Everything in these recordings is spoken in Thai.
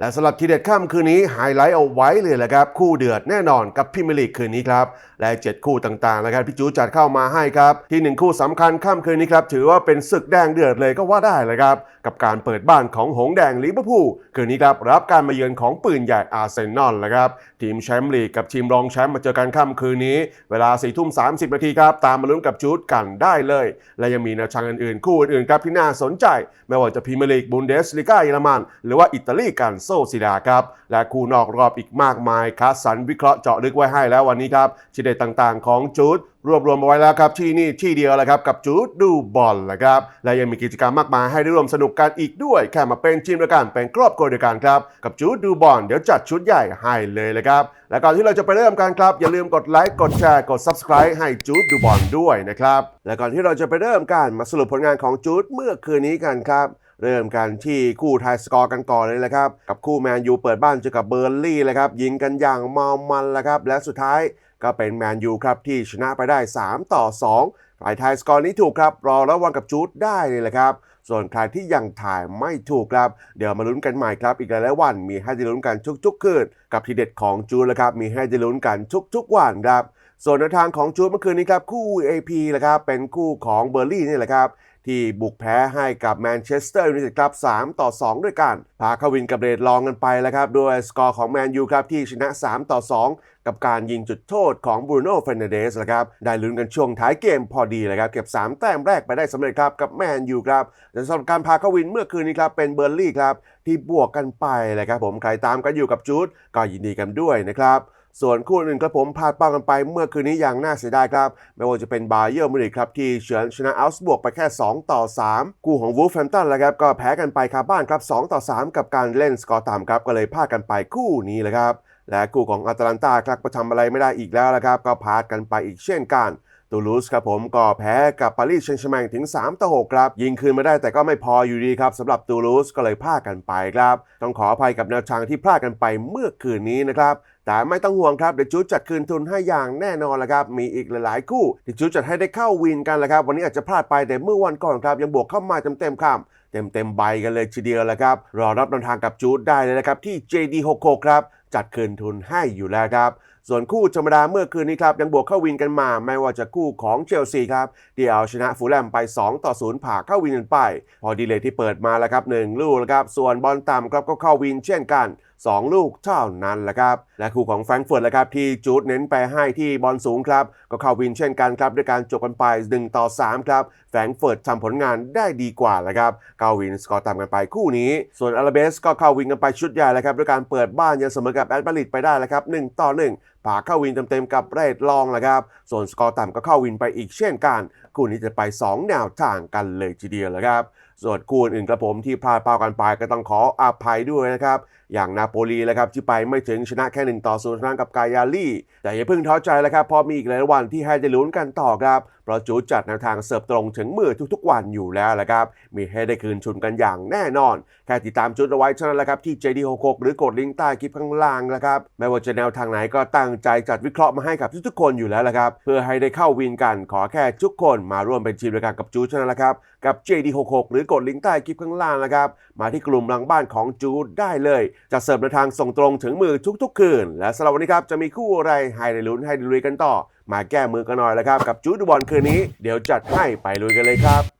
และสำหรับทีเด็ดค่ำคืนนี้ไฮไลท์เอาไว้เลยแหละครับ คู่เดือดแน่นอนกับพิมลีกคืนนี้ครับ และ 7 คู่ต่างๆนะครับพี่จูจัดเข้ามาให้ครับ ที่ 1 คู่สำคัญค่ำคืนนี้ครับ ถือว่าเป็นศึกแดงเดือดเลยก็ว่าได้เลยครับ กับการเปิดบ้านของหงแดงลิเวอร์พูลคืนนี้ครับรับการมาเยือนของปืนใหญ่อาร์เซนอลนะครับทีมแชมป์ลีกกับทีมรองแชมป์มาเจอกันค่ำคืนนี้ เวลา4ทุ่ม30นาทีครับตามมาลุ้นกับจูดกันได้เลย และยังมีแนวทางอื่นๆคู่อื่นๆครับที่น่าสนใจ ไม่ว่าจะพรีเมียร์ลีกบุนเดสลิก้าเยอรมัน หรือว่าอิตาลีกันโซซิดาครับ และคู่นอกรอบอีกมากมายคัสสันวิเคราะห์เจาะลึกไว้ให้แล้ววันนี้ครับทีเด็ดต่างๆ ของจูดรวบรวมเอาไว้แล้วครับที่นี่ที่เดียวแหละครับกับจูดดูบอลนะครับและยังมีกิจกรรมมากมายให้ได้ร่วมสนุกกันอีกด้วย แค่มาเป็นทีมเดียวกันเป็นครอบครัวเดียวกันครับกับจูดดูบอลเดี๋ยวจัดชุดใหญ่ให้เลยเลยครับและก่อนที่เราจะไปเริ่มกันครับ อย่าลืมกดไลค์กดแชร์กด subscribe ให้จูดดูบอลด้วยนะครับและก่อนที่เราจะไปเริ่มกันมาสรุปผลงานของจูดเมื่อคืนนี้กันครับ เริ่มกันที่คู่ไทยสกอร์กันก่อนเลยแหละครับ กับคู่แมนยูเปิดบ้านเจอกับเบอร์ลี่เลยครับยิงกันอย่างเมามันแล้วครับ และสุดท้ายก็เป็นแมนยูครับที่ชนะไปได้ 3 ต่อ 2 ฝ่ายไทยสกอร์นี้ถูกครับ รอระวังกับจูดได้เลยแหละครับ ส่วนใครที่ยังถ่ายไม่ถูกครับ เดี๋ยวมาลุ้นกันใหม่ครับ อีกหลายวันมีให้ได้ลุ้นกันทุกๆคืนกับทีเด็ดของจูดแล้วครับมีให้ได้ลุ้นกันทุกๆวันครับส่วนทางของจูดเมื่อคืนนี้ครับคู่ AP แหละครับเป็นคู่ของเบอร์ลี่นี่แหละครับ ที่บุกแพ้ให้กับแมนเชสเตอร์ยูไนเต็ดครับ 3 ต่อ 2 ด้วยกัน พาเข้าวินกับเรดลองกันไปแล้วครับ ด้วยสกอร์ของแมนยูครับ ที่ชนะ 3 ต่อ 2 กับการยิงจุดโทษของบรูโน่เฟรนเดสนะครับ ได้ลุ้นกันช่วงท้ายเกมพอดีเลยครับ เก็บ 3 แต้มแรกไปได้สำเร็จครับ กับแมนยูครับแต่สำหรับการพาเข้าวินเมื่อคืนนี้ครับเป็นเบอร์ลี่ครับที่บวกกันไปเลยครับผมใครตามกันอยู่กับจูดก็ยินดีกันด้วยนะครับ ส่วนคู่อื่นครับผมพลาดเป้ากันไปเมื่อคืนนี้อย่างน่าเสียดายครับไม่ว่าจะเป็นบาเยอร์มิวนิกครับที่เฉือนชนะอัลส์บวกไปแค่ 2 ต่อ 3 คู่ของวูฟแฟมตันแล้วครับก็แพ้กันไปคาบ้านครับ 2 ต่อ 3 กับการเล่นสกอร์ต่ำครับก็เลยพลาดกันไปคู่นี้เลยครับและคู่ของอาตาลันตาครับก็ทำอะไรไม่ได้อีกแล้วละครับก็พลาดกันไปอีกเช่นกันตูลูสครับผมก็แพ้กับปารีสแซงต์แชร์แมงถึง 3 ต่อ 6 ครับ ยิงคืนมาได้แต่ก็ไม่พออยู่ดีครับสำหรับตูลูสก็เลยพลาดกันไปครับ ต้องขออภัยกับแนวทางที่พลาดกันไปเมื่อคืนนี้นะครับ แต่ไม่ต้องห่วงครับเดี๋ยวจูดจัดคืนทุนให้อย่างแน่นอนละครับ มีอีกหลายๆคู่ที่จูดจัดให้ได้เข้าวินกันละครับ วันนี้อาจจะพลาดไปแต่เมื่อวันก่อนครับยังบวกเข้ามาเต็มๆครับเต็มเต็มๆใบกันเลยทีเดียวละครับ รอรับแนวทางกับจูดได้เลยนะครับ ที่ JD66 ครับ จัดคืนทุนให้อยู่แล้วครับ ส่วนคู่ธรรมดาเมื่อคืนนี้ครับ ยังบวกเข้าวินกันมา ไม่ว่าจะคู่ของเชลซีครับที่เอาชนะฟูลแลมไป 2 ต่อ 0 ผ่าเข้าวินกันไป พอดีเลยที่เปิดมาแล้วครับ 1 ลูกแล้วครับ ส่วนบอลต่ำครับก็เข้าวินเช่นกัน 2 ลูกเท่านั้นแหละครับ และคู่ของแฟรงก์เฟิร์ตแหละครับที่จูดเน้นไปให้ที่บอลสูงครับ ก็เข้าวินเช่นกันครับด้วยการจบกันไป 1 ต่อ 3 ครับ แฟรงก์เฟิร์ตทำผลงานได้ดีกว่าแหละครับเข้าวินสกอร์ตามกันไปคู่นี้ ส่วนอาราเบสก็เข้าวินกันไปชุดใหญ่แล้วครับด้วยการเปิดบ้านยังเสมอกับแอตมาริดไปได้แล้วครับ1ต่อ1ผ่าเข้าวินเต็มๆกับเรดลองแหละครับ ส่วนสกอร์ต่ำก็เข้าวินไปอีกเช่นกัน คู่นี้จะไป 2 แนวทางกันเลยทีเดียวเลยครับ ส่วนคู่อื่นๆครับผมที่พลาดเป้ากันไปก็ต้องขออภัยด้วยนะครับ อย่างนาโปลีแหละครับที่ไปไม่ถึงชนะแค่ 1 ต่อ0ชนะกับกายาลีแต่อย่าเพิ่งท้อใจแล้วครับเพราะมีอีกหลายวันที่ให้ได้ลุ้นกันต่อครับเพราะจูดจัดแนวทางเสิร์ฟตรงถึงมือทุกๆวันอยู่แล้วแหละครับ มีให้ได้คืนชุนกันอย่างแน่นอน แค่ติดตามจุดเอาไว้เท่านั้นแหละครับที่ JD66 หรือกดลิงก์ใต้คลิปข้างล่างนะครับไม่ว่าจะแนวทางไหนก็ตั้งใจจัดวิเคราะห์มาให้กับทุกๆคนอยู่แล้วแหละครับ เพื่อให้ได้เข้าวินกันขอแค่ทุกคนมาร่วมเป็นทีมเดียวกันกับจูดเท่านั้นแหละครับกับ JD66 หรือกดลิงก์ใต้คลิปข้างล่างนะครับมาที่กลุ่มหลังบ้านของจูได้เลยจะเสิร์ฟในทางส่งตรงถึงมือทุกๆ คืน และสำหรับวันนี้ครับจะมีคู่อะไรให้ได้ลุ้นให้ได้ลุยกันต่อ มาแก้มือกันหน่อยแล้วครับกับจูดบอลคืนนี้เดี๋ยวจัดให้ไปลุยกันเลยครับ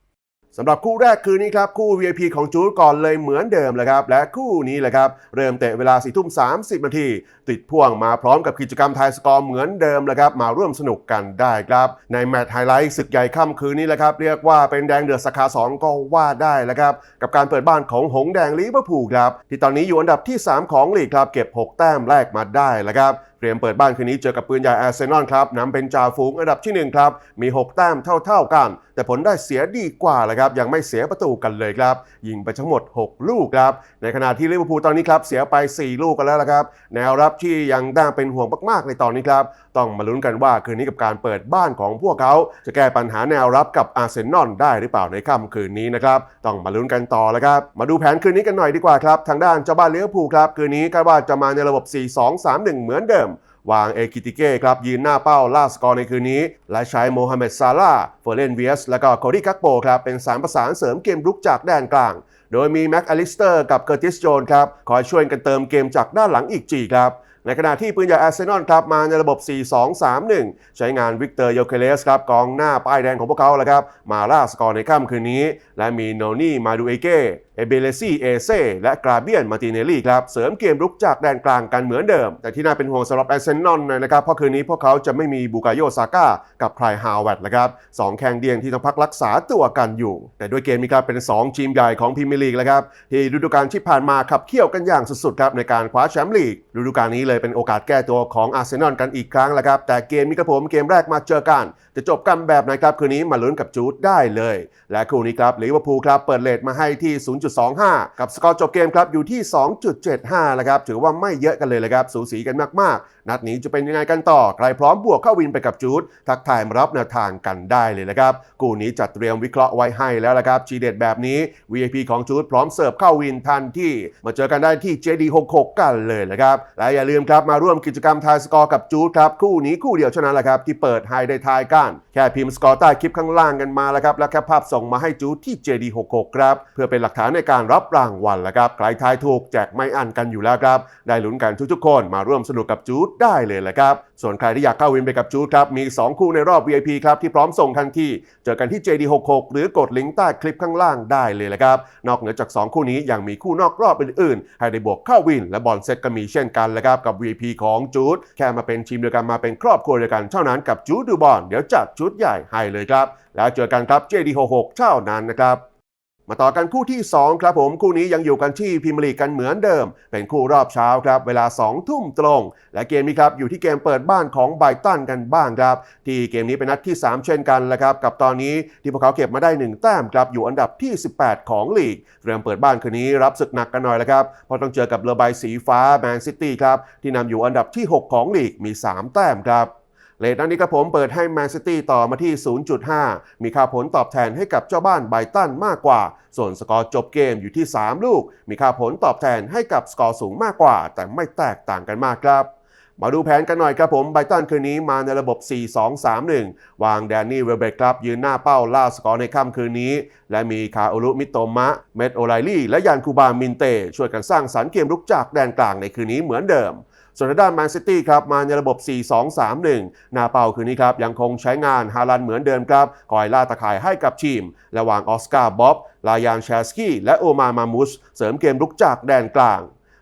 สำหรับคู่แรกคืนนี้ครับคู่ VIP ของจูดก่อนเลยเหมือนเดิมเลยครับและคู่นี้แหละครับเริ่มเตะเวลา4ทุ่ม30นาทีติดพ่วงมาพร้อมกับกิจกรรมไทยสกอร์เหมือนเดิมเลยครับมาร่วมสนุกกันได้ครับในแมตช์ไฮไลท์ศึกใหญ่ค่ำคืนนี้แหละครับเรียกว่าเป็นแดงเดือดสาขา2ก็ว่าได้แล้วครับกับการเปิดบ้านของหงแดงลิเวอร์พูลครับที่ตอนนี้อยู่อันดับที่ 3 ของลีกครับเก็บ 6 แต้มแรกมาได้แล้วครับ เตรียมเปิดบ้านคืนนี้เจอกับปืนใหญ่อาร์เซนอลครับนำเป็นจ่าฝูงอันดับที่ 1 ครับ มี 6 แต้มเท่า ๆกัน แต่ผลได้เสียดีกว่าแหละครับ ยังไม่เสียประตูกันเลยครับ ยิงไปทั้งหมด 6 ลูกครับ ในขณะที่ลิเวอร์พูลตอนนี้ครับ เสียไป 4 ลูกกันแล้วละครับ แนวรับที่ยังน่าเป็นห่วงมากๆในตอนนี้ครับ ต้องมาลุ้นกันว่าคืนนี้กับการเปิดบ้านของพวกเขา จะแก้ปัญหาแนวรับกับอาร์เซนอลได้หรือเปล่าในค่ำคืนนี้นะครับต้องมาลุ้นกันต่อแล้วครับมาดูแผนคืนนี้กันหน่อยดีกว่าครับทางด้านเจ้าบ้านเลิเวภูครับคืนนี้คาดว่าจะมาในระบบ 4-2-3-1 เหมือนเดิมวางเอกิติเก้ครับยืนหน้าเป้าล่าสกอร์ในคืนนี้ และใช้โมฮัมเหม็ดซาลาเฟอร์เรนเวียส และก็โคดี้กักโปครับเป็นสามประสานเสริมเกมรุกจากแดนกลาง โดยมีแม็กอลิสเตอร์กับเกอร์ติสโจนครับคอยช่วยกันเติมเกมจากด้านหลังอีกจีครับ ในขณะที่ปืนใหญ่อาร์เซนอลครับมาในระบบ 4-2-3-1 ใช้งานวิกเตอร์โยเคเลสครับกองหน้าป้ายแดงของพวกเขาแหละครับมาล่าสกอร์ในค่ำคืนนี้ และมีโนนี่มาดูเอเก้ เอเบเลซี่เอเซและกราเบียนมาติเนลลี่ครับ เสริมเกมรุกจากแดนกลางกันเหมือนเดิม แต่ที่น่าเป็นห่วงสำหรับแอาร์เซนอลนะครับ เพราะคืนนี้พวกเขาจะไม่มีบูกาโยซาก้ากับไพรฮาวเวตนะครับสองแข่งเดียงที่ต้องพักรักษาตัวกันอยู่ แต่ด้วยเกมนี้ครับเป็น 2 ทีมใหญ่ของพรีเมียร์ลีกแล้วครับที่ฤดูกาลที่ผ่านมาขับเคี่ยวกันอย่างสุดๆครับในการคว้าแชมป์ลีกฤดูกาลนี้เลยเป็นโอกาสแก้ตัวของอาร์เซนอลกันอีกครั้งแล้วครับแต่เกมนี้ครับผมเกมแรกมาเจอกัน จะจบกันแบบไหนครับคืนนี้มาลุ้นกับจูดได้เลย และคู่นี้ครับลิเวอร์พูลครับเปิดเลทมาให้ที่0.25 กับสกอร์จบเกมครับอยู่ที่ 2.75 นะครับ ถือว่าไม่เยอะกันเลยนะครับ สูสีกันมากๆ นัดนี้จะเป็นยังไงกันต่อ ใครพร้อมบวกเข้าวินไปกับจูดทักทายมารับแนวทางกันได้เลยนะครับคู่นี้จัดเตรียมวิเคราะห์ไว้ให้แล้วละครับจีเด็ดแบบนี้ VIP ของจูดพร้อมเสิร์ฟเข้าวินทันที่ มาเจอกันได้ที่ JD66 กันเลยนะครับและอย่าลืมครับมาร่วมกิจกรรมทายสกอร์กับจูดครับคู่นี้คู่เดียวเท่านั้นแหละครับที่เปิดให้ได้ทายกันแค่พิมพ์สกอร์ใต้คลิปข้างล่างกันมาแล้วครับแล้วแค่ภาพส่งมาให้จูดที่ JD66 ครับเพื่อเป็นหลักฐานในการรับรางวัลแล้วครับใครทายถูกแจกไม่อันกันอยู่แล้วครับได้ลุ้นกันทุกๆคนมาร่วมสนุกกับจูดได้เลยแหละครับ ส่วนใครที่อยากเข้าวินไปกับจูดครับ มี 2 คู่ในรอบ VIP ครับ ที่พร้อมส่งทันที เจอกันที่ JD66 หรือกดลิงก์ใต้คลิปข้างล่างได้เลยแหละครับ นอกเหนือจาก 2 คู่นี้ยังมีคู่นอกรอบอื่นๆ ให้ได้บวกเข้าวิน และบอลเซตก็มีเช่นกันแหละครับกับ VIP ของจูดแค่มาเป็นทีมเดียวกันมาเป็นครอบครัวเดียวกันเท่านั้นกับจูดดูบอลเดี๋ยวจัดชุดใหญ่ให้เลยครับแล้วเจอกันครับ JD66 เท่านั้นนะครับ มาต่อกันคู่ที่ 2 ครับผมคู่นี้ยังอยู่กันที่พรีเมียร์ลีกกันเหมือนเดิม เป็นคู่รอบเช้าครับ เวลา 2 ทุ่มตรง และเกมนี้ครับอยู่ที่เกมเปิดบ้านของไบตันกันบ้างครับ ที่เกมนี้เป็นนัดที่ 3 เช่นกันแหละครับ กับตอนนี้ที่พวกเขาเก็บมาได้ 1 แต้มครับอยู่อันดับที่ 18 ของลีกเตรียมเปิดบ้านคืนนี้รับศึกหนักกันหน่อยแล้วครับเพราะต้องเจอกับเรือใบสีฟ้าแมนซิตี้ครับที่นำอยู่อันดับที่ 6 ของลีกมี 3 แต้มครับ เลทนั้นนี้ครับผมเปิดให้แมนซิตี้ต่อมาที่ 0.5 มีค่าผลตอบแทนให้กับเจ้าบ้านไบตันมากกว่า ส่วนสกอร์จบเกมอยู่ที่ 3 ลูก มีค่าผลตอบแทนให้กับสกอร์สูงมากกว่า แต่ไม่แตกต่างกันมากครับ มาดูแผนกันหน่อยครับผมไบตันคืนนี้มาในระบบ 4-2-3-1 วางแดนนี่เวลเบกครับ ยืนหน้าเป้าล่าสกอร์ในค่ำคืนนี้ และมีคาโอรุมิโตมะ เมดโอไลลี่ และยานคูบามินเต ช่วยกันสร้างสรรค์เกมรุกจากแดนกลางในคืนนี้เหมือนเดิม ส่วนด้านแมนซิตี้ครับมาในระบบ 4-2-3-1 นาเปาคืนนี้ครับยังคงใช้งานฮาลันเหมือนเดิมครับคอยล่าตะข่ายให้กับทีม ระหว่างออสการ์บ๊อบลายานแชสกี้และโอมามามุสเสริมเกมลุกจากแดนกลาง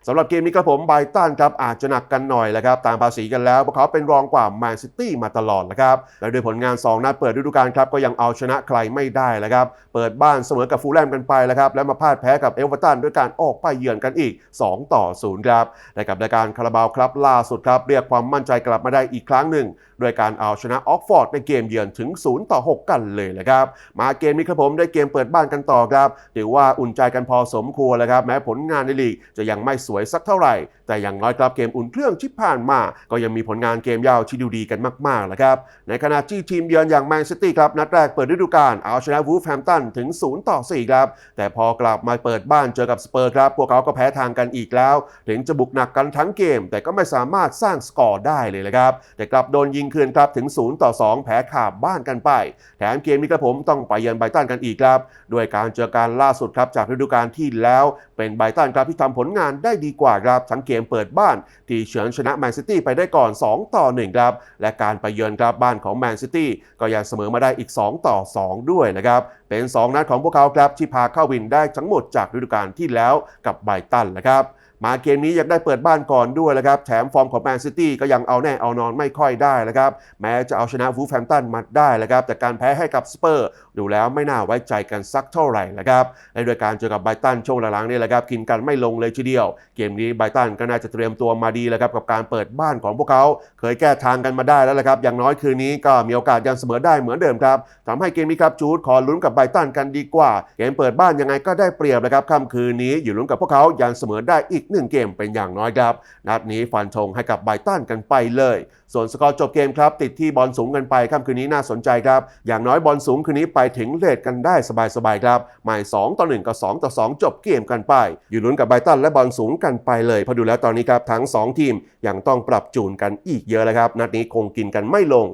สำหรับเกมนี้ครับผมไบตันครับอาจจะหนักกันหน่อยแหละครับต่ามภาษีกันแล้วพวกเขาเป็นรองกว่าแมนซิตี้มาตลอดนะครับและด้วยผลงาน 2 นัดเปิดฤดูกาลครับก็ยังเอาชนะใครไม่ได้แล้วครับเปิดบ้านเสมอกับฟูลแลมกันไปแล้วครับและมาพลาดแพ้กับเอเวอร์ตันด้วยการออกไปเยือนกันอีก 2 ต่อ 0 ครับและกับรายการคาราบาวครับล่าสุดครับเรียกความมั่นใจกลับมาได้อีกครั้งหนึ่งด้วยการเอาชนะออกฟอร์ดในเกมเยือนถึง 0 ต่อ 6 กันเลยนะครับมาเกมนี้ครับผมได้เกมเปิดบ้านกันต่อครับถือว่าอุ่นใจกันพอสมควรแล้วครับแม้ผลงานในลีกจะยังไม่สวยสักเท่าไหร่แต่อย่างน้อยครับเกมอุ่นเครื่องที่ผ่านมา ก็ยังมีผลงานเกมยาวที่ดูดีกันมากๆแล้วครับ ในขณะที่ทีมเยือนอย่างแมนซิตี้ครับนัดแรกเปิดฤดูกาลเอาชนะวูฟแฮมตันถึง 0 ต่อ 4 ครับ แต่พอกลับมาเปิดบ้านเจอกับสเปอร์ครับ พวกเขาก็แพ้ทางกันอีกแล้ว ถึงจะบุกหนักกันทั้งเกม แต่ก็ไม่สามารถสร้างสกอร์ได้เลยนะครับ แต่กลับโดนยิงคืนครับถึง 0 ต่อ 2 แพ้ขาบบ้านกันไป แถมเกมนี้ครับผมต้องไปเยือนไบตันกันอีกครับ ด้วยการเจอการล่าสุดครับจากฤดูกาลที่แล้วเป็นไบตันครับที่ทำผลงานได้ดีกว่าครับทั้งเกมเปิดบ้าน ที่เฉือนชนะแมนซิตี้ไปได้ก่อน 2 ต่อ 1 ครับ และการไปเยือนครับบ้านของแมนซิตี้ก็ยังเสมอมาได้อีก 2 ต่อ 2 ด้วยนะครับ เป็น 2 นัดของพวกเขาครับที่พาเข้าวินได้ทั้งหมดจากฤดูกาลที่แล้วกับไบรตันนะครับมาเกมนี้ยากได้เปิดบ้านก่อนด้วยนะครับ แถมฟอร์มของแมนซิตี้ก็ยังเอาแน่เอานอนไม่ค่อยได้นะครับ แม้จะเอาชนะวูฟแฮมตันมาได้นะครับ แต่การแพ้ให้กับสเปอร์ ดูแล้วไม่น่าไว้ใจกันสักเท่าไหร่นะครับและโดยการเจอกับไบตันช่วงหลังๆนี่แหละครับกินกันไม่ลงเลยทีเดียว เกมนี้ไบตันก็น่าจะเตรียมตัวมาดีแล้วครับกับการเปิดบ้านของพวกเขา เคยแก้ทางกันมาได้แล้วละครับอย่างน้อยคืนนี้ก็มีโอกาสยังเสมอได้เหมือนเดิมครับทำให้เกมนี้ครับจูดขอลุ้นกับไบตันกันดีกว่า เกมเปิดบ้านยังไงก็ได้เปรียบนะครับค่ำคืนนี้อยู่ลุ้นกับพวกเขายังเสมอได้อีกหนึ่งเกมเป็นอย่างน้อยครับนัดนี้ฟันธงให้กับไบตันกันไปเลยส่วนสกอร์จบเกมครับ ติดที่บอลสูงกันไปค่ำคืนนี้น่าสนใจครับ อย่างน้อยบอลสูงคืนนี้ไปถึงเลทกันได้สบายๆครับหมาย2ต่อ1กับ2ต่อ2 จบเกมกันไป อยู่ลุ้นกับไบตันและบอลสูงกันไปเลยพอดูแล้วตอนนี้ครับทั้ง 2 ทีมยังต้องปรับจูนกันอีกเยอะเลยครับ นัดนี้คงกินกันไม่ลง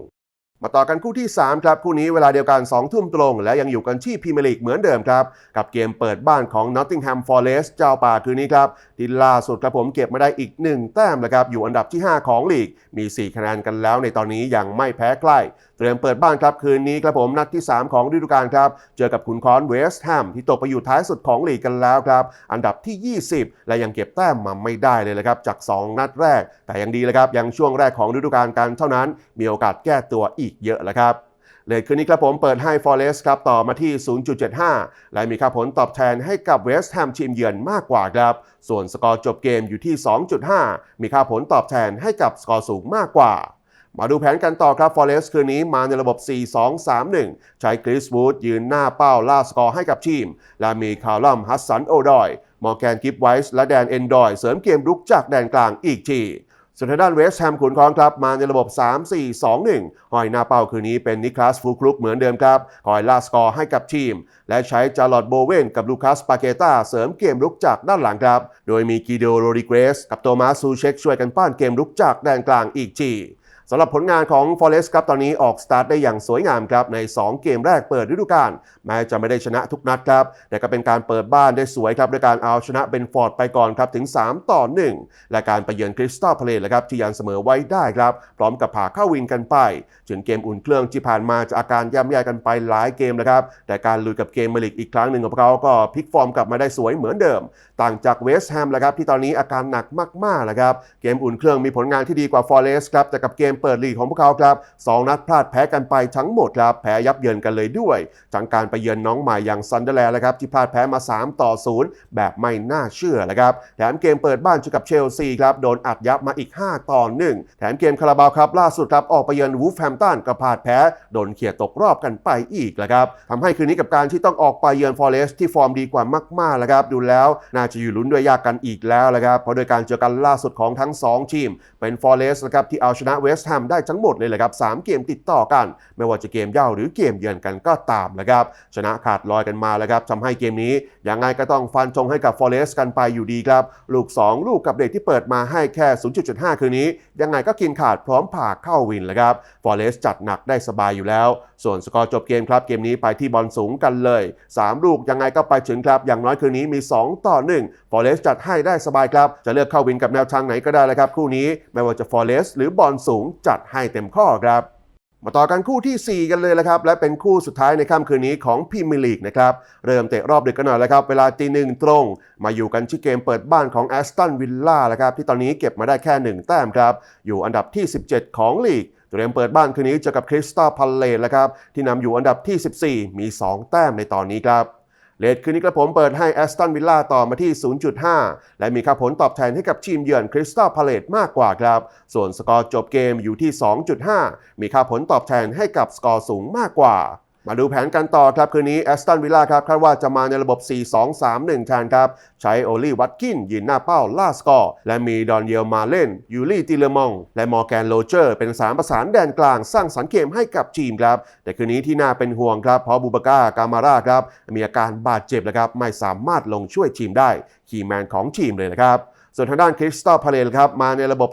มาต่อกันคู่ที่ 3 ครับ คู่นี้เวลาเดียวกัน 2 ทุ่มตรง และยังอยู่กันที่พรีเมียร์ลีกเหมือนเดิมครับ กับเกมเปิดบ้านของ Nottingham Forest เจ้าป่าคืนนี้ครับที่ล่าสุดครับผมเก็บมาได้อีก 1 แต้มนะครับ อยู่อันดับที่ 5 ของลีก มี 4 คะแนนกันแล้วในตอนนี้ยังไม่แพ้ใกล้ เตรียมเปิดบ้านครับคืนนี้ครับผมนัดที่ 3 ของฤดูกาลครับ เจอกับขุนคอนเวสต์แฮมที่ตกไปอยู่ท้ายสุดของลีกกันแล้วครับ อันดับที่ 20 และยังเก็บแต้มมาไม่ได้เลยนะครับจาก 2 นัดแรก แต่ยังดีเลยครับยังช่วงแรกของฤดูกาลกันเท่านั้น มีโอกาสแก้ตัวอีกเยอะแล้วครับเลทคืนนี้ครับผมเปิดให้ Forest ครับต่อมาที่ 0.75 และมีค่าผลตอบแทนให้กับ West Ham ทีมเยือนมากกว่าครับ ส่วนสกอร์จบเกมอยู่ที่ 2.5 มีค่าผลตอบแทนให้กับสกอร์สูงมากกว่า มาดูแผนกันต่อครับ Forest คืนนี้มาในระบบ 4-2-3-1 ใช้กริสวูดยืนหน้าเป้าล่าสกอร์ให้กับทีม และมีคาร์ลัมฮัสสันโอดอย มอร์แกนกิฟไวส์และแดนเอนดอย เสริมเกมรุกจากแดนกลางอีกทีส่วนทางด้านเวสต์แฮมขุนคองครับมาในระบบ 3-4-2-1 หอยหน้าเป้าคืนนี้เป็นนิคลัสฟูครุกเหมือนเดิมครับคอยล่าสกอร์ให้กับทีม และใช้จาร์ลอตโบเวนกับลูคัสปาเกตาเสริมเกมรุกจากด้านหลังครับ โดยมีกิโดโรดิเกรส กับโตมาสซูเชคช่วยกันป้านเกมรุกจากแดนกลางอีกที สำหรับผลงานของ Forest ครับตอนนี้ออกสตาร์ทได้อย่างสวยงามครับใน 2 เกมแรกเปิดฤดูกาลแม้จะไม่ได้ชนะทุกนัดครับแต่ก็เป็นการเปิดบ้านได้สวยครับด้วยการเอาชนะเบนฟอร์ดไปก่อนครับถึง 3 ต่อ 1 และการไปเยือนคริสตัลพาเลตครับที่ยันเสมอไว้ได้ครับพร้อมกับผ่าเข้าวินกันไปถึงเกมอุ่นเครื่องที่ผ่านมาจะอาการย่ำแย่กันไปหลายเกมนะครับแต่การลุยกับเกมเมลิกอีกครั้งหนึ่งของเขาก็พลิกฟอร์มกลับมาได้สวยเหมือนเดิม ต่างจากเวสต์แฮมแหละครับที่ตอนนี้อาการหนักมากๆแหละครับเกมอุ่นเครื่องมีผลงานที่ดีกว่าฟอเรสต์ครับแต่กับเกมเปิดลีกของพวกเขาครับสองนัดพลาดแพ้กันไปทั้งหมดครับแพ้ยับเยินกันเลยด้วยทั้งการไปเยือนน้องใหม่อย่างซันเดอร์แลนด์นะครับที่พลาดแพ้มา 3 ต่อ 0 แบบไม่น่าเชื่อแหละครับแถมเกมเปิดบ้านเจอกับเชลซีครับโดนอัดยับมาอีก 5 ต่อ 1 แถมเกมคาราบาวครับล่าสุดครับออกไปเยือนวูฟแฮมตันก็พลาดแพ้โดนเขี่ยตกรอบกันไปอีกแหละครับทำให้คืนนี้กับการที่ต้องออกไปเยือนฟอเรสต์ที่ฟอร์มดีกว่ามากๆแหละครับดูแล้วน่าจะอยู่ลุ้นด้วยยากกันอีกแล้วแหละครับเพราะโดยการเจอกันล่าสุดของทั้ง 2 ทีม เป็นฟอเรสต์นะครับที่เอาชนะเวสต์แฮมได้ทั้งหมดเลยแหละครับสามเกมติดต่อกัน ไม่ว่าจะเกมเย่าหรือเกมเยือนกันก็ตามนะครับชนะขาดลอยกันมาแล้วครับทำให้เกมนี้ยังไงก็ต้องฟันธงให้กับฟอเรสต์กันไปอยู่ดีครับ ลูก 2 ลูกกับเด็กที่เปิดมาให้แค่ 0.75 คืนนี้ ยังไงก็กินขาดพร้อมผ่าเข้าวินแล้วครับฟอเรสต์จัดหนักได้สบายอยู่แล้ว ส่วนสกอร์จบเกมครับเกมนี้ไปที่บอลสูงกันเลย 3 ลูกยังไงก็ไปถึงครับอย่างน้อยคืนนี้มี 2 ต่อ1ฟอเรสต์จัดให้ได้สบายครับจะเลือกเข้าวินกับแนวทางไหนก็ได้เลยครับคู่นี้ไม่ว่าจะฟอเรสต์หรือบอลสูงจัดให้เต็มข้อครับ มาต่อกันคู่ทีสี่ 4 กันเลยละครับ และเป็นคู่สุดท้ายในค่ำคืนนี้ของพรีเมียร์ลีกนะครับ เริ่มเตะรอบดึกกันหน่อยแล้วครับ เวลาตีหนึ่งตรง มาอยู่กันที่เกมเปิดบ้านของแอสตันวิลล่าแล้วครับที่ตอนนี้เก็บมาได้แค่ 1 แต้มครับ อยู่อันดับที่ 17 ของลีกเตรียมเปิดบ้านคืนนี้เจอกับคริสตัลพาเลตแล้วครับที่นำอยู่อันดับที่ 14 มี 2 แต้มในตอนนี้ครับ เลดคืนนี้กระผมเปิดให้แอสตันวิลล่าต่อมาที่ 0.5 และมีค่าผลตอบแทนให้กับทีมเยือนคริสตัลพาเลตมากกว่าครับ ส่วนสกอร์จบเกมอยู่ที่ 2.5 มีค่าผลตอบแทนให้กับสกอร์สูงมากกว่า มาดูแผนกันต่อครับ คืนนี้แอสตันวิลล่าครับคาดว่าจะมาในระบบ 4-2-3-1 แทนครับ ใช้โอลี่วัตกินยืนหน้าเป้าล่าสกอร์ และมีดอนเยลมาเล่น ยูรี่ติเลมอง และมอร์แกนโรเจอร์ เป็นสามประสานแดนกลางสร้างสรรค์เกมให้กับทีมครับ แต่คืนนี้ที่น่าเป็นห่วงครับ เพราะบูบาก้ากามาร่าครับ มีอาการบาดเจ็บแล้วครับไม่สามารถลงช่วยทีมได้คีย์แมนของทีมเลยนะครับ ส่วนทางด้านคริสตัลพาเลนครับมาในระบบ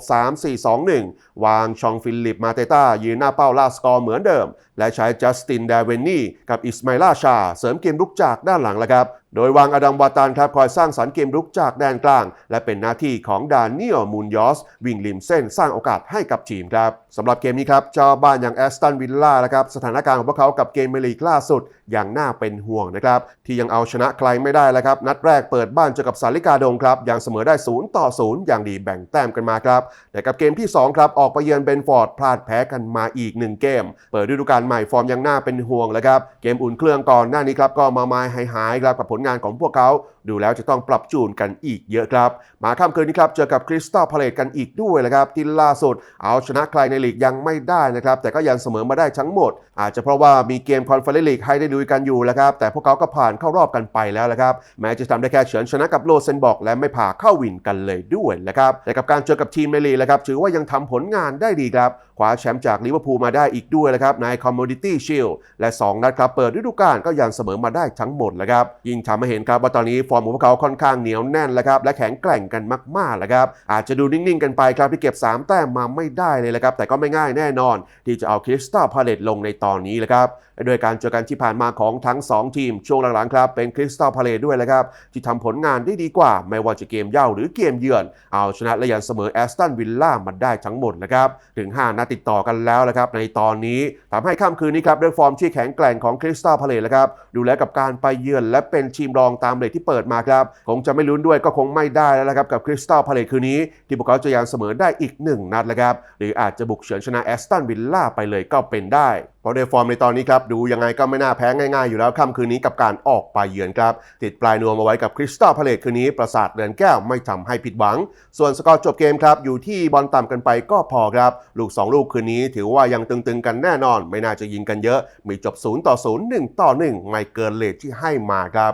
3-4-2-1 วางชองฟิลิปมาเตต้ายืนหน้าเป้าล่าสกอร์เหมือนเดิม และใช้จัสตินเดเวนนี่กับอิสมาอิลาชา เสริมเกมลุกจากด้านหลังแล้วครับ โดยวางอดัมวาตานครับคอยสร้างสรรค์เกมรุกจากแดนกลาง และเป็นหน้าที่ของดานเนียลมูนยอส วิ่งริมเส้นสร้างโอกาสให้กับทีมครับสำหรับเกมนี้ครับเจ้าบ้านอย่างแอสตันวิลล่านะครับสถานการณ์ของพวกเขากับเกมเมลีกล่าสุดอย่างน่าเป็นห่วงนะครับที่ยังเอาชนะใครไม่ได้แล้วครับนัดแรกเปิดบ้านเจอกับสาริกาดงครับยังเสมอได้0ต่อ0อย่างดีแบ่งแต้มกันมาครับแต่กับเกมที่2ครับออกไปเยือนเบนฟอร์ดพลาดแพ้กันมาอีก 1 เกม เปิดฤดูกาลใหม่ฟอร์มยังน่าเป็นห่วงแล้วครับเกมอุ่นเครื่องก่อนหน้านี้ครับก็มาไม้หายๆครับกับผลงานของพวกเขาดูแล้วจะต้องปรับจูนกันอีกเยอะครับ มาค่ำคืนนี้ครับเจอกับคริสตัลพาเลตกันอีกด้วยแหละครับที่ล่าสุดเอาชนะใครในลีกยังไม่ได้นะครับแต่ก็ยังเสมอมาได้ทั้งหมด อาจจะเพราะว่ามีเกมคอนเฟอเรนซ์ลีกให้ได้ดูกันอยู่แล้วครับแต่พวกเขาก็ผ่านเข้ารอบกันไปแล้วละครับแม้จะทำได้แค่เฉือนชนะกับโลเซนบอก และไม่ผ่าเข้าวินกันเลยด้วยนะครับแต่กับการเจอกับทีมในลีกแล้วครับถือว่ายังทำผลงานได้ดีครับคว้าแชมป์จากลิเวอร์พูลมาได้อีกด้วยแล้วครับในคอมมูนิตี้ชิลและ 2 นัดครับเปิดฤดูกาลก็ยังเสมอมาได้ทั้งหมดแล้วครับยิ่งทำให้เห็นครับว่าตอนนี้ฟอร์มของพวกเขาค่อนข้างเหนียวแน่นแล้วครับและแข็งแกร่งกันมากๆแล้วครับอาจจะดูนิ่งๆกันไปครับที่เก็บ 3 แต้มมาไม่ได้เลยละครับแต่ก็ไม่ง่ายแน่นอน ที่จะเอาคริสตัลพาเลตลงในตอนนี้แหละครับโดยการเจอกันที่ผ่านมาของทั้ง 2 ทีมช่วงหลังๆครับเป็นคริสตัลพาเลตด้วยแหละครับที่ทำผลงานได้ดีกว่า ไม่ว่าจะเกมเย่าหรือเกมเยือน เอาชนะและยันเสมอแอสตันวิลล่ามันได้ทั้งหมดนะครับถึง 5นัดติดต่อกันแล้วละครับในตอนนี้ทำให้ค่ำคืนนี้ครับด้วยฟอร์มที่แข็งแกร่งของคริสตัลพาเลตแล้วครับดูแลกับการไปเยือนและเป็นทีมรองตามเลทที่เปิดมาครับ คงจะไม่ลุ้นด้วยก็คงไม่ได้แล้วละครับกับคริสตัลพาเลตคืนนี้ ที่พวกเขาจะยังเสมอได้อีก 1 นัดแล้วครับ หรืออาจจะบุกเฉือนชนะแอสตันวิลล่าไปเลยก็เป็นได้เพราะโดยฟอร์มในตอนนี้ครับ ดูยังไงก็ไม่น่าแพ้ง่ายๆอยู่แล้วค่ำคืนนี้กับการออกไปเยือนครับ ติดปลายนวมเอาไว้กับคริสตัลพาเลตคืนนี้ ประสาทเดือนแก้วไม่ทำให้ผิดหวัง ส่วนสกอร์จบเกมครับ อยู่ที่บอลต่ำกันไปก็พอครับ ลูก 2 ลูกคืนนี้ถือว่ายังตึงๆกันแน่นอน ไม่น่าจะยิงกันเยอะ มีจบ0ต่อ0 1ต่อ1ไม่เกินเลทที่ให้มาครับ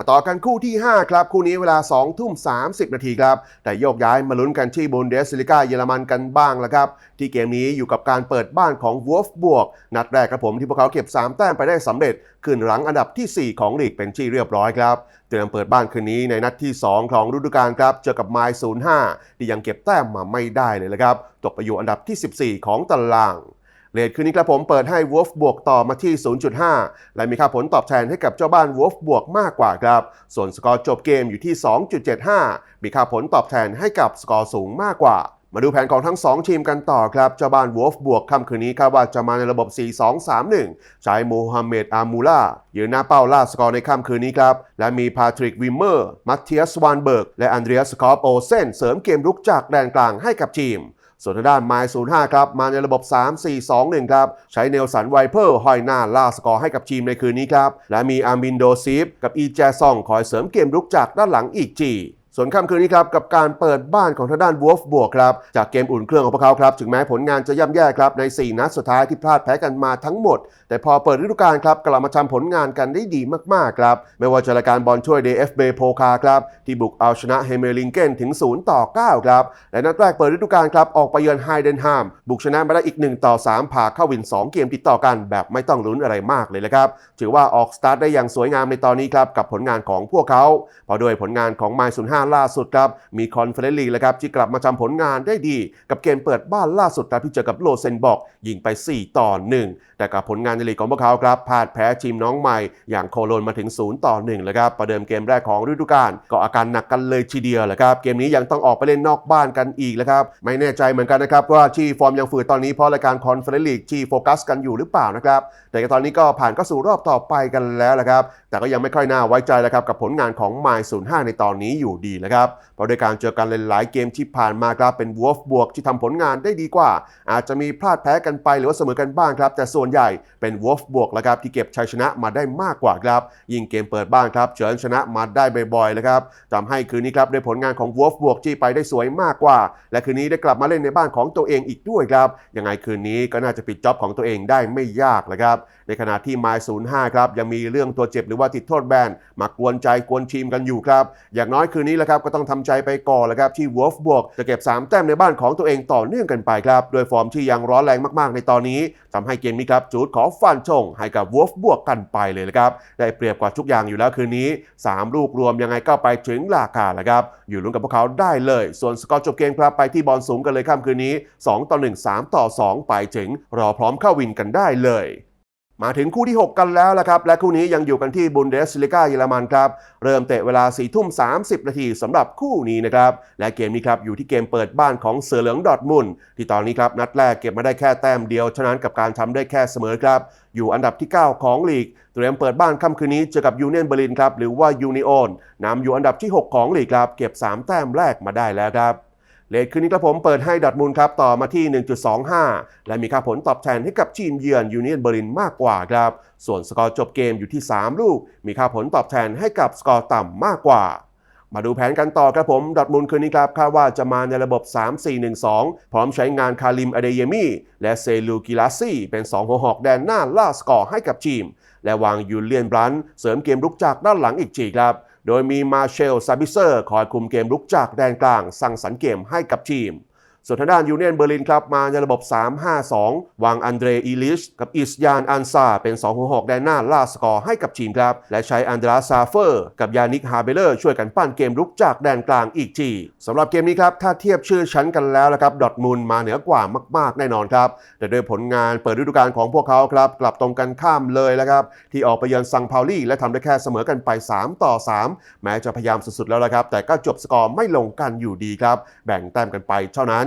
มาต่อกันคู่ที่ 5 ครับ คู่นี้เวลา 2 ทุ่ม 30 นาทีครับ แต่โยกย้ายมาลุ้นกันที่บุนเดสลิก้าเยอรมันกันบ้างแล้วครับ ที่เกมนี้อยู่กับการเปิดบ้านของวอฟบวก นัดแรกครับผมที่พวกเขาเก็บ 3 แต้มไปได้สำเร็จ ขึ้นหลังอันดับทีสี่4 ของลีกเป็นที่เรียบร้อยครับ เตรียมเปิดบ้านคืนนี้ในนัดที่ 2 ของฤดูกาลครับ เจอกับไมล์05 ที่ยังเก็บแต้มมาไม่ได้เลยละครับ ตกไปอยู่อันดับที่ 14 ของตาราง เลทคืนนี้ครับผมเปิดให้ Wolf บวกต่อมาที่ 0.5 และมีค่าผลตอบแทนให้กับเจ้าบ้าน Wolf บวกมากกว่าครับ ส่วนสกอร์จบเกมอยู่ที่ 2.75 มีค่าผลตอบแทนให้กับสกอร์สูงมากกว่า มาดูแผนของทั้ง 2 ทีมกันต่อครับ เจ้าบ้าน Wolf บวกค่ำคืนนี้คาดว่าจะมาในระบบ 4-2-3-1 ใช้โมฮัมเหม็ดอามูล่ายืนหน้าเป้าล่าสกอร์ในค่ำคืนนี้ครับ และมีพาทริกวิมเมอร์ มัตเทียสวานเบิร์ก และอันเดรียสคอปโอเซนเสริมเกมรุกจากแดนกลางให้กับทีม ส่วนทางด้านไมล์05ครับ มาในระบบ 3-4-2-1 ครับ ใช้เนลสันไวเพอร์ห้อยหน้าล่าสกอร์ให้กับทีมในคืนนี้ครับ และมีอาร์มินโดซีฟกับอีแจซองคอยเสริมเกมรุกจากด้านหลังอีกจี ส่วนค่ำคืนนี้ครับกับการเปิดบ้านของทางด้านวอฟบวกครับจากเกมอุ่นเครื่องของพวกเขาครับถึงแม้ผลงานจะย่ำแย่ครับใน 4 นัดสุดท้ายที่พลาดแพ้กันมาทั้งหมด แต่พอเปิดฤดูกาลครับกลับมาทำผลงานกันได้ดีมากๆครับไม่ว่าจะรายการบอลช่วย DFB โพคาครับที่บุกเอาชนะเฮเมลิงเกนถึง 0 ต่อ 9 ครับและนัดแรกเปิดฤดูกาลครับออกไปเยือนไฮเดนฮามบุกชนะมาได้อีก 1 ต่อ 3 ผ่าเข้าวิน 2 เกมติดต่อกันแบบไม่ต้องลุ้นอะไรมากเลยละครับถือว่าออกสตาร์ทได้อย่างสวยงามในตอนนี้ครับกับผลงานของพวกเขาพอด้วยผลงานของไมล์05ล่าสุดครับมีคอนเฟอเรนซ์ลีกแล้วครับที่กลับมาทำผลงานได้ดี กับเกมเปิดบ้านล่าสุดครับที่เจอกับโลเซนบอกยิงไป 4 ต่อ 1 แต่กับผลงานในลีกของพวกเขาครับพลาดแพ้ทีมน้องใหม่ อย่างโคโลนมาถึง 0 ต่อ1เลยครับประเดิมเกมแรกของฤดูกาลก็อาการหนักกันเลยทีเดียวแหละครับเกมนี้ยังต้องออกไปเล่นนอกบ้านกันอีกแล้วครับไม่แน่ใจเหมือนกันนะครับว่าที่ฟอร์มยังฝืดตอนนี้เพราะรายการคอนเฟอเรนซ์ลีกที่โฟกัสกันอยู่หรือเปล่านะครับแต่ตอนนี้ก็ผ่านเข้าสู่รอบต่อไปกันแล้วแหละครับแต่ก็ยังไม่ค่อยน่าไว้ใจแล้วครับกับผลงานของไมล์05ในตอนนี้อยู่ดีแล้วครับเพราะโดยการเจอกันหลายๆเกมที่ผ่านมาครับเป็นวอฟบวกที่ทำผลงานได้ดีกว่า อาจจะมีพลาดแพ้กันไปหรือว่าเสมอกันบ้างครับ แต่ส่วนใหญ่เป็นวอฟบวกแล้วครับที่เก็บชัยชนะมาได้มากกว่าครับยิ่งเกมเปิดบ้านครับเฉินชนะมาได้บ่อยๆเลยครับทำให้คืนนี้ครับด้ผลงานของวอฟบวกที่ไปได้สวยมากกว่า และคืนนี้ได้กลับมาเล่นในบ้านของตัวเองอีกด้วยครับยังไงคืนนี้ก็น่าจะปิดจ็อบของตัวเองได้ไม่ยากเลยครับในขณะที่ไมล์05ครับยังมีเรื่องตัวเจ็บหรือว่าติดโทษแบนมากวนใจกวนทีมกันอยู่ครับอย่างน้อยคืนนี้แหละครับก็ต้องทำใจไปก่อนแหละครับที่วอฟบวกจะเก็บ 3 แต้มในบ้านของตัวเองต่อเนื่องกันไปครับโดยฟอร์มที่ยังร้อนแรงมากๆ ในตอนนี้ทำให้เกมนี้ครับจูดขอฟันชงให้กับวอฟบวกกันไปเลยนะครับได้เปรียบกว่าทุกอย่างอยู่แล้วคืนนี้ 3 ลูกรวมยังไงก็ไปถึงราคาแหละครับอยู่ลุ้นกับพวกเขาได้เลย ส่วนสกอร์จบเกมครับไปที่บอลสูงกันเลยค่ำคืนนี้ 2 ต่อ 1 3 ต่อ 2 ไปถึงรอพร้อมเข้าวินกันได้เลย มาถึงคู่ที่ 6 กันแล้วละครับ และคู่นี้ยังอยู่กันที่บุนเดสลิกาเยอรมันครับ เริ่มเตะเวลา4ทุ่ม30นาทีสำหรับคู่นี้นะครับ และเกมนี้ครับอยู่ที่เกมเปิดบ้านของเสือเหลืองดอทมุนที่ตอนนี้ครับนัดแรกเก็บมาได้แค่แต้มเดียวเท่านั้นกับการทำได้แค่เสมอครับ อยู่อันดับที่ 9 ของลีกเตรียมเปิดบ้านค่ำคืนนี้เจอกับยูเนียนเบอร์ลินครับหรือว่ายูนิโอนนำอยู่อันดับที่ 6 ของลีกครับเก็บ 3 แต้มแรกมาได้แล้วครับ เลทคืนนี้ครับผมเปิดให้ดอร์ทมุนด์ครับต่อมาที่ 1.25 และมีค่าผลตอบแทนให้กับทีมเยือนยูเนียนเบอร์ลินมากกว่าครับ ส่วนสกอร์จบเกมอยู่ที่ 3 ลูก มีค่าผลตอบแทนให้กับสกอร์ต่ำมากกว่า มาดูแผนกันต่อครับผมดอทมุนด์คืนนี้ครับคาดว่าจะมาในระบบ 3-4-1-2 พร้อมใช้งานคาริมอเดเยมีและเซลูกิลาซี่เป็น 2 หัวหอกแดนหน้าล่าสกอร์ให้กับทีม และวางยูเลียนบรันเสริมเกมรุกจากด้านหลังอีกทีครับ โดยมีมาเชลซาบิเซอร์คอยคุมเกมลุกจากแดนกลางสร้างสรรค์เกมให้กับทีม ส่วนทางด้านยูเนียนเบอร์ลินครับมาในระบบ 3-5-2 วางอันเดรอีลิช กับอิสยานอันซาเป็น2หัวหอกแดนหน้าล่าสกอร์ให้กับทีมครับ และใช้อันเดราซาเฟอร์ กับยานิกฮาเบเลอร์ช่วยกันปั้นเกมรุกจากแดนกลางอีกทีสำหรับเกมนี้ครับ ถ้าเทียบชื่อชั้นกันแล้วนะครับดอทมุนมาเหนือกว่ามาก ๆ แน่นอนครับ แต่ด้วยผลงานเปิดฤดูกาลของพวกเขาครับกลับตรงกันข้ามเลยแล้วครับที่ออกไปเยือนซังเปาลีและทำได้แค่เสมอกันไป 3 ต่อ 3 แม้จะพยายามสุดๆแล้วละครับแต่ก็จบสกอร์ไม่ลงกันอยู่ดีครับแบ่งแต้มกันไปเท่านั้น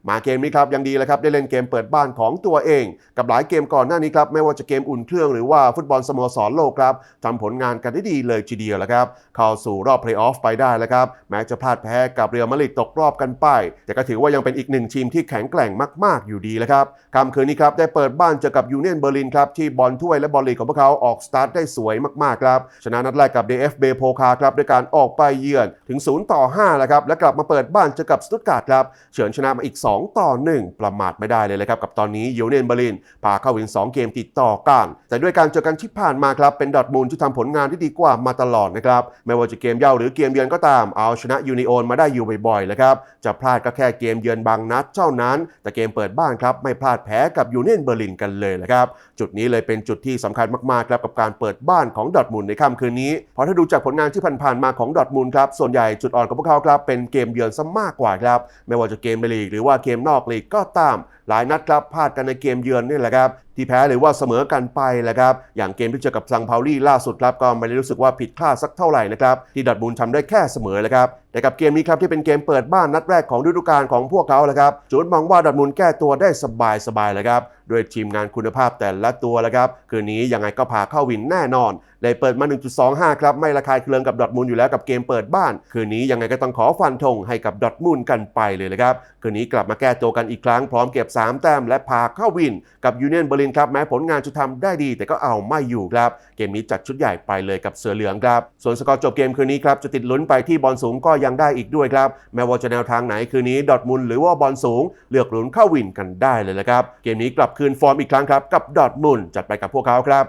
มาเกมนี้ครับยังดีแล้วครับได้เล่นเกมเปิดบ้านของตัวเอง กับหลายเกมก่อนหน้านี้ครับไม่ว่าจะเกมอุ่นเครื่องหรือว่าฟุตบอลสโมสรโลกครับทำผลงานกันได้ดีเลยทีเดียวแล้วครับเข้าสู่รอบเพลย์ออฟไปได้แล้วครับแม้จะพลาดแพ้กับเรอัลมาดริดตกรอบกันไป แต่ก็ถือว่ายังเป็นอีกหนึ่งทีมที่แข็งแกร่งมาก ๆ อยู่ดีแล้วครับค่ำคืนนี้ครับได้เปิดบ้านเจอกับยูเนียนเบอร์ลินครับที่บอลถ้วยและบอลลีกของพวกเขาออกสตาร์ทได้สวยมากๆครับชนะนัดแรกกับ DFB โพคาครับด้วยการออกไปเยือนถึง0ต่อ5แล้วครับและกลับมาเปิดบ้านเจอกับสตุตการ์ดครับเฉือนชนะมาอีก2ต่อ 1 ประมาทไม่ได้เลยเลยครับกับตอนนี้ยูเนียนเบอร์ลินพาเข้าวิน2เกมติดต่อกัน แต่ด้วยการเจอกันที่ผ่านมาครับเป็นดอทมูลที่ทำผลงานที่ดีกว่ามาตลอดนะครับไม่ว่าจะเกมเย่าหรือเกมเยือนก็ตามเอาชนะยูนิโอนมาได้อยู่บ่อยๆเลยครับจะพลาดก็แค่เกมเยือนบางนัดเท่านั้น แต่เกมเปิดบ้านครับไม่พลาดแพ้กับยูเนียนเบอร์ลินกันเลยนะครับจุดนี้เลยเป็นจุดที่สำคัญมากๆครับกับการเปิดบ้านของดอทมูลในค่ำคืนนี้เพราะถ้าดูจากผลงานที่ผ่านๆมาของดอทมูลครับส่วนใหญ่จุดอ่อนของพวกเขาครับเป็นเกมเยือนซะมากกว่าครับไม่ว่าจะเกมในลีกหรือว่าเกมนอกลีกก็ตามหลายนัดครับพลาดกันในเกมเยือนนี่แหละครับที่แพ้หรือว่าเสมอกันไปแหละครับอย่างเกมที่เจอกับซังเปาลี่ล่าสุดครับก็ไม่ได้รู้สึกว่าผิดพลาดสักเท่าไหร่นะครับที่ดอร์ทมูลทำได้แค่เสมอแหละครับแต่กับเกมนี้ครับที่เป็นเกมเปิดบ้านนัดแรกของฤดูกาลของพวกเขาแหละครับจูนมองว่าดอร์ทมูลแก้ตัวได้สบายๆเลยครับด้วยทีมงานคุณภาพแต่ละตัวแหละครับคืนนี้ยังไงก็พาเข้าวินแน่นอนเลยเปิดมา 1.25 ครับไม่ระคายเคืองกับดอทมูลอยู่แล้วกับเกมเปิดบ้าน คืนนี้ยังไงก็ต้องขอฟันธงให้กับดอทมูลกันไปเลยนะครับคืนนี้กลับมาแก้ตัวกันอีกครั้งพร้อมเก็บ3 แต้มและพาเข้าวินกับยูเนียนเบอร์ลินครับแม้ผลงานจะทำได้ดี แต่ก็เอาไม่อยู่ครับ เกมนี้จัดชุดใหญ่ไปเลยกับเสือเหลืองครับ ส่วนสกอร์จบเกมคืนนี้ครับจะติดลุ้นไปที่บอลสูงก็ยังได้อีกด้วยครับ แม้ว่าจะแนวทางไหนคืนนี้ดอทมูลหรือว่าบอลสูง เลือกลุ้นเข้าวินกันได้เลยละครับเกมนี้กลับคืนฟอร์มอีกครั้งครับกับดอทมูลจัดไปกับพวกเขาครับ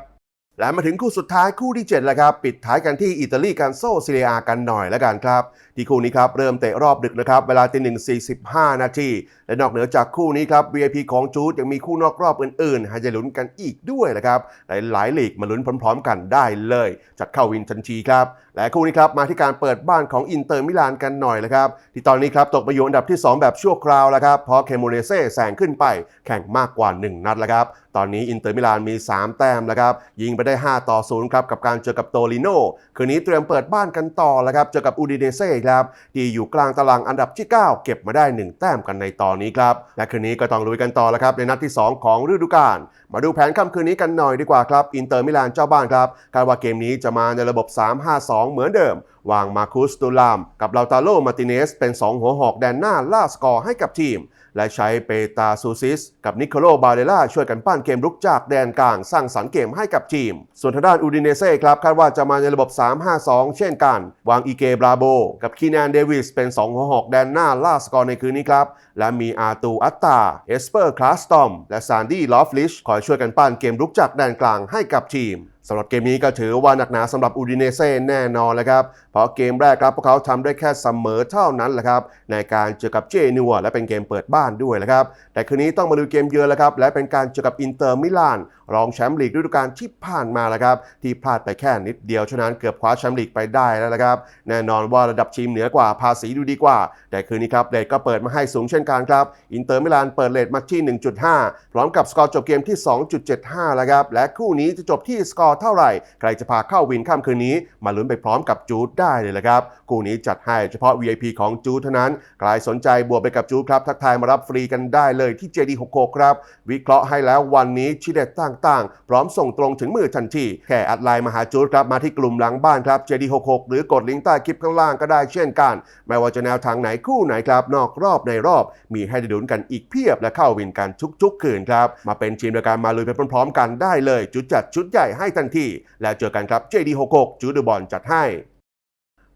และมาถึงคู่สุดท้ายคู่ที่7แล้วครับ ปิดท้ายกันที่อิตาลีกันโซซิเลียกันหน่อยแล้วกันครับที่คู่นี้ครับเริ่มเตะรอบดึกนะครับเวลาตีหนึ่งสี่สิบห้านาทีและนอกเหนือจากคู่นี้ครับ VIP ของจูดยังมีคู่นอกรอบอื่นๆให้จะลุ้นกันอีกด้วยนะครับหลายๆลีกมาลุ้นพร้อม ๆ กันได้เลย จัดเข้าวินทันทีครับและคู่นี้ครับมาที่การเปิดบ้านของอินเตอร์มิลานกันหน่อยนะครับที่ตอนนี้ครับตกไปอยู่อันดับที่ 2 แบบชั่วคราวแล้วครับเพราะเคโมเนเซ่แซงขึ้นไปแข่งมากกว่า 1 นัดแล้วครับตอนนี้อินเตอร์มิลานมี 3 แต้มแล้วครับยิงไปได้ 5 ต่อ 0 ครับกับการเจอกับโตลิโนคืนนี้เตรียมเปิดบ้านกันต่อแล้วครับเจอกับอูดิเนเซ่ครับที่อยู่กลางตารางอันดับที่ 9 เก็บมาได้ 1 แต้มกันในตอนนี้ครับ และคืนนี้ก็ต้องลุยกันต่อแล้วครับในนัดที่ 2 ของฤดูกาลมาดูแผนค่ำคืนนี้กันหน่อยดีกว่าครับอินเตอร์มิลานเจ้าบ้านครับคาดว่าเกมนี้จะมาในระบบ 3-5-2 เหมือนเดิมวางมาคุสตูลาม กับลาตาโลมาติเนสเป็น 2 หัวหอกแดนหน้าล่าสกอร์ให้กับทีม และใช้เปตาซูซิส กับนิโคโลบาเดล่าช่วยกันปั้นเกมรุกจากแดนกลางสร้างสรรค์เกมให้กับทีม ส่วนทางด้านอูดิเนเซ่ครับคาดว่าจะมาในระบบ 3-5-2 เช่นกัน วางอีเกบราโบ กับคีแนนเดวิสเป็น 2 หัวหอกแดนหน้าล่าสกอร์ในคืนนี้ครับ และมีอาตูอัตตา เอสเปอร์คลาสตอม และซานดี้ลอฟลิชคอยช่วยกันปั้นเกมรุกจากแดนกลางให้กับทีม สำหรับเกมนี้ก็ถือว่าหนักหนาสำหรับอูดิเนเซ่แน่นอนเลยครับ เพราะเกมแรกครับพวกเขาทำได้แค่เสมอเท่านั้นแหละครับในการเจอกับเจนัวและเป็นเกมเปิดบ้านด้วยนะครับแต่คืนนี้ต้องมาดูเกมเยือนแล้วครับและเป็นการเจอกับอินเตอร์มิลานรองแชมป์ลีกฤดูกาลที่ผ่านมาแล้วครับที่พลาดไปแค่นิดเดียวเท่านั้นเกือบคว้าแชมป์ลีกไปได้แล้วนะครับแน่นอนว่าระดับทีมเหนือกว่าภาษีดูดีกว่า แต่คืนนี้ครับเลทก็เปิดมาให้สูงเช่นกันครับอินเตอร์มิลานเปิดเลทมาที่ 1.5 พร้อมกับสกอร์จบเกมที่ 2.75 แล้วครับและคู่นี้จะจบที่สกอร์เท่าไหร่ ใครจะพาเข้าวินค่ำคืนนี้ มาลุ้นไปพร้อมกับจูดได้เลยละครับคู่นี้จัดให้เฉพาะ VIP ของจูดเท่านั้นใครสนใจบวกไปกับจูดครับ ทักทายมารับฟรีกันได้เลยที่ JD66 ครับวิเคราะห์ให้แล้ววันนี้ชิเด็ดต่างๆ พร้อมส่งตรงถึงมือทันทีแค่อัดไลน์มาหาจูดครับมาที่กลุ่มหลังบ้านครับ JD66 หรือกดลิงก์ใต้คลิปข้างล่างก็ได้เช่นกัน ไม่ว่าจะแนวทางไหนคู่ไหนครับนอกรอบในรอบ มีให้ได้ดุนกันอีกเพียบและเข้าวินกันทุกๆคืนครับมาเป็นทีมเดียวกันมาลุยไปพร้อมๆ กันได้เลยจุดจัดชุดใหญ่ให้ทันที แล้วเจอกันครับ JD66 จูดบอลจัดให้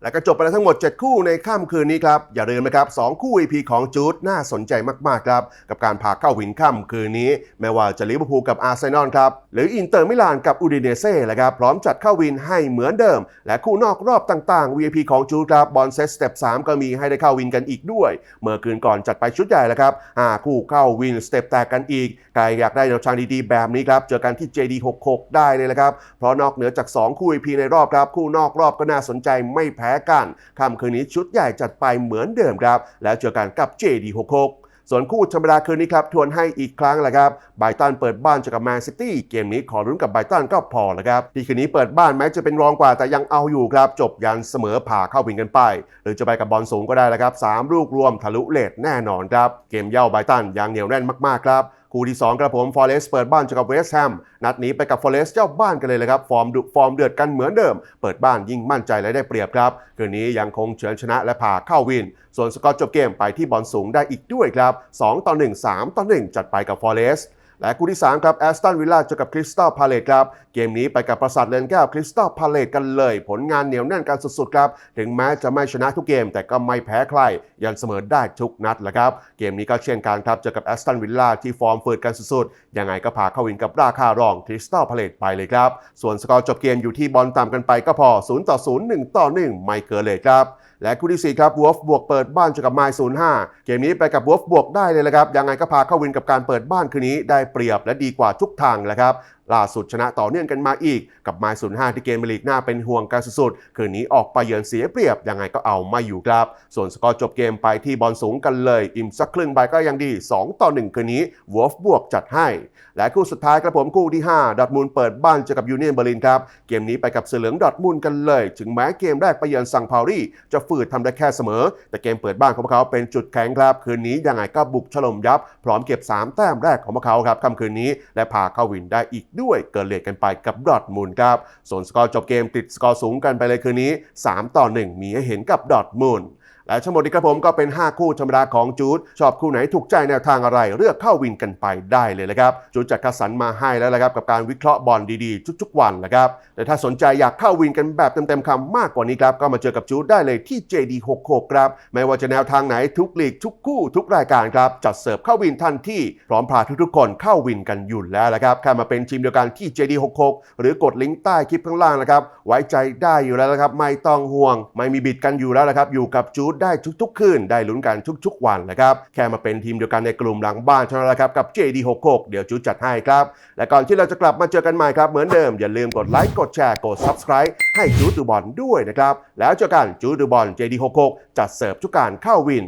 และก็จบไปแล้วทั้งหมด 7 คู่ในค่ำคืนนี้ครับ อย่าลืมนะครับ2คู่ EP ของจูดน่าสนใจมาก ๆ ครับ กับการพาเข้าวินค่ำคืนนี้ ไม่ว่าจะลิเวอร์พูลกับอาร์เซนอลครับ หรืออินเตอร์มิลานกับอูดิเนเซ่แหละครับ พร้อมจัดเข้าวินให้เหมือนเดิม และคู่นอกรอบต่างๆ VIP ของจูดครับบอลเซตสเต็ป3ก็มีให้ได้เข้าวินกันอีกด้วย เมื่อคืนก่อนจัดไปชุดใหญ่แล้วครับหาคู่เข้าวินสเต็ปแตกกันอีกใครอยากได้แนวทางดีๆแบบนี้ครับเจอกันที่ JD66 ได้เลยละครับเพราะนอกเหนือจาก 2 คู่ EP ในรอบครับคู่นอกรอบก็น่าสนใจไม่แพ้กันค่ำคืนนี้ชุดใหญ่จัดไปเหมือนเดิมครับ แล้วเจอกันกับ JD66 ส่วนคู่ธรรมดาคืนนี้ครับทวนให้อีกครั้งแหละครับไบตันเปิดบ้านเจอกับแมนซิตี้เกมนี้ขอรุ้นกับไบตันก็พอแล้วครับที่คืนนี้เปิดบ้านแม้จะเป็นรองกว่าแต่ยังเอาอยู่ครับ จบยันเสมอผ่าเข้าวินกันไป หรือจะไปกับบอลสูงก็ได้แล้วครับสามลูกรวมทะลุเลทแน่นอนครับ เกมเย่าไบตันยังเหนียวแน่นมากๆครับคู่ที่2ครับผมฟอเรสเปิดบ้านเจอกับเวสต์แฮมนัดนี้ไปกับฟอเรสเจ้าบ้านกันเลยเลยครับ ฟอร์มดุฟอร์มเดือดกันเหมือนเดิม เปิดบ้านยิ่งมั่นใจและได้เปรียบครับ คืนนี้ยังคงเฉือนชนะและผ่าเข้าวิน ส่วนสกอตจบเกมไปที่บอลสูงได้อีกด้วยครับ 2 ต่อ 1 3 ต่อ 1 จัดไปกับฟอเรส และคู่ที่ 3 ครับแอสตันวิลล่าเจอกับคริสตัลพาเลตครับ เกมนี้ไปกับประสาทเลนแก้วคริสตัลพาเลตกันเลย ผลงานเหนียวแน่นกันสุดๆครับ ถึงแม้จะไม่ชนะทุกเกม แต่ก็ไม่แพ้ใคร ยันเสมอได้ทุกนัดแหละครับ เกมนี้ก็เช่นกันครับ เจอกับแอสตันวิลล่าที่ฟอร์มฝืดกันสุดๆ ยังไงก็พาเข้าวินกับราคารองคริสตัลพาเลตไปเลยครับ ส่วนสกอร์จบเกมอยู่ที่บอลต่ำกันไปก็พอ0ต่อ0 1ต่อ1ไม่เกินเลยครับและคู่ที่ 4 ครับวอฟบวกเปิดบ้านเจอกับไมล์05 เกมนี้ไปกับวอฟบวกได้เลยละครับ ยังไงก็พาเข้าวินกับการเปิดบ้านคืนนี้ได้เปรียบและดีกว่าทุกทางแหละครับ ล่าสุดชนะต่อเนื่องกันมาอีก กับไมล์05ที่เกมเมลีกหน้าเป็นห่วงกันสุดๆ คืนนี้ออกไปเยือนเสียเปรียบ ยังไงก็เอาไม่อยู่ครับ ส่วนสกอร์จบเกมไปที่บอลสูงกันเลย อิ่มสักครึ่งใบก็ยังดี 2 ต่อ 1 คืนนี้วอฟบวกจัดให้ และคู่สุดท้ายครับผมคู่ที่ 5 ดอทมุนด์เปิดบ้านเจอกับยูเนียนเบอร์ลินครับ เกมนี้ไปกับเสือเหลืองดอทมุนด์กันเลย ถึงแม้เกมแรกไปเยือนซังพารีจะฝืดทำได้แค่เสมอ แต่เกมเปิดบ้านของพวกเขาเป็นจุดแข็งครับ คืนนี้ยังไงก็บุกฉลมยับ พร้อมเก็บ 3 แต้มแรกของพวกเขาครับค่ำคืนนี้และพาเข้าวินได้อีกด้วยเกินเลทกันไปกับดอทมูลครับส่วนสกอร์จบเกมติดสกอร์สูงกันไปเลยคืนนี้ 3 ต่อ 1 มีให้เห็นกับดอทมูล และทั้งหมดนี้ครับผมก็เป็น 5 คู่ธรรมดาของจูดชอบคู่ไหนถูกใจแนวทางอะไร เลือกเข้าวินกันไปได้เลยนะครับจูดจัดคัดสรรมาให้แล้วละครับกับการวิเคราะห์บอลดีๆ ทุกๆวันนะครับแต่ถ้าสนใจอยากเข้าวินกันแบบเต็มๆคำมากกว่านี้ครับก็มาเจอกับจูดได้เลยที่ JD66 ครับไม่ว่าจะแนวทางไหนทุกลีกทุกคู่ทุกรายการครับจัดเสิร์ฟเข้าวินทันที่พร้อมพาทุกๆคนเข้าวินกันอยู่แล้วละครับแค่มาเป็นทีมเดียวกันที่ JD66 หรือกดลิงก์ใต้คลิปข้างล่างนะครับไว้ใจได้อยู่แล้วละครับไม่ต้องห่วง ไม่มีบิดกันอยู่แล้วละครับอยู่กับจูดได้ทุกๆคืนได้ลุ้นกันทุกๆ วันนะครับแค่มาเป็นทีมเดียวกันในกลุ่มหลังบ้านเท่านั้นแหละครับกับ JD66 เดี๋ยวจูดจัดให้ครับ และก่อนที่เราจะกลับมาเจอกันใหม่ครับเหมือนเดิมอย่าลืมกดไลค์กดแชร์กด Subscribe ให้จูดดูบอลด้วยนะครับแล้วเจอกันจูดดูบอล JD66 จัดเสิร์ฟทุกการเข้าวิน